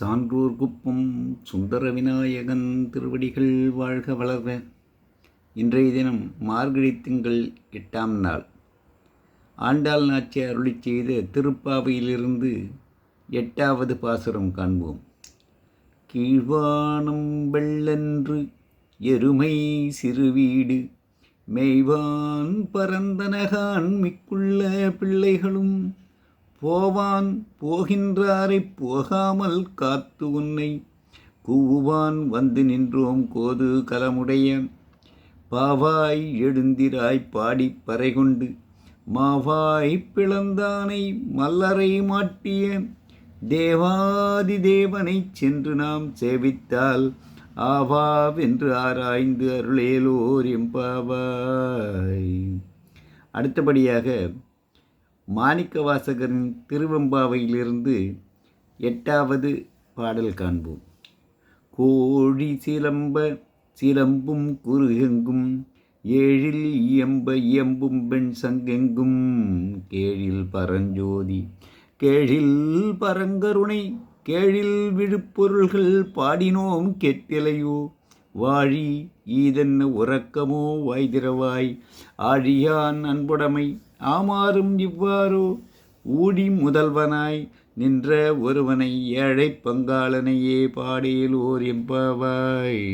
சான்றூர் குப்பம் சுந்தர விநாயகன் திருவடிகள் வாழ்க வளர்க. இன்றைய தினம் மார்கழி திங்கள் எட்டாம் நாள். ஆண்டாள் நாச்சி அருளி செய்த திருப்பாவையிலிருந்து எட்டாவது பாசுரம் காண்போம். கீழ்வானம் வெள்ளென்று எருமை சிறுவீடு மெய்வான் பரந்தனகான் மிக்குள்ள பிள்ளைகளும் போவான் போகின்றாரைப் போகாமல் காத்து உன்னை கூவுவான் வந்து நின்றோம் கோது கலமுடைய. பாவாய் எழுந்திராய் பாடிப் பறைகொண்டு மாவாய் பிளந்தானை மல்லரை மாட்டிய. தேவாதி தேவனைச் சென்று நாம் சேவித்தால் ஆவாவென்று ஆராய்ந்து அருளேலோர் எம்பாவாய் அடுத்தபடியாக மாணிக்க வாசகரின் திருவெம்பாவையிலிருந்து எட்டாவது பாடல் காண்போம். கோழி சிலம்ப சிலம்பும் குறுகெங்கும் ஏழில் இயம்ப இயம்பும் பெண் சங்கெங்கும். கேழில் பரஞ்சோதி கேழில் பரங்கருணை கேழில் விழுப்பொருள்கள் பாடினோம். கெட்டிலையோ வாழி ஈதென்ன உறக்கமோ வாய்திரவாய். ஆழியான் அன்புடைமை ஆமாறும் இவ்வாறோ? ஊடி முதல்வனாய் நின்ற ஒருவனை ஏழை பங்காளனையே பாடேலோர் எம்பாவாய்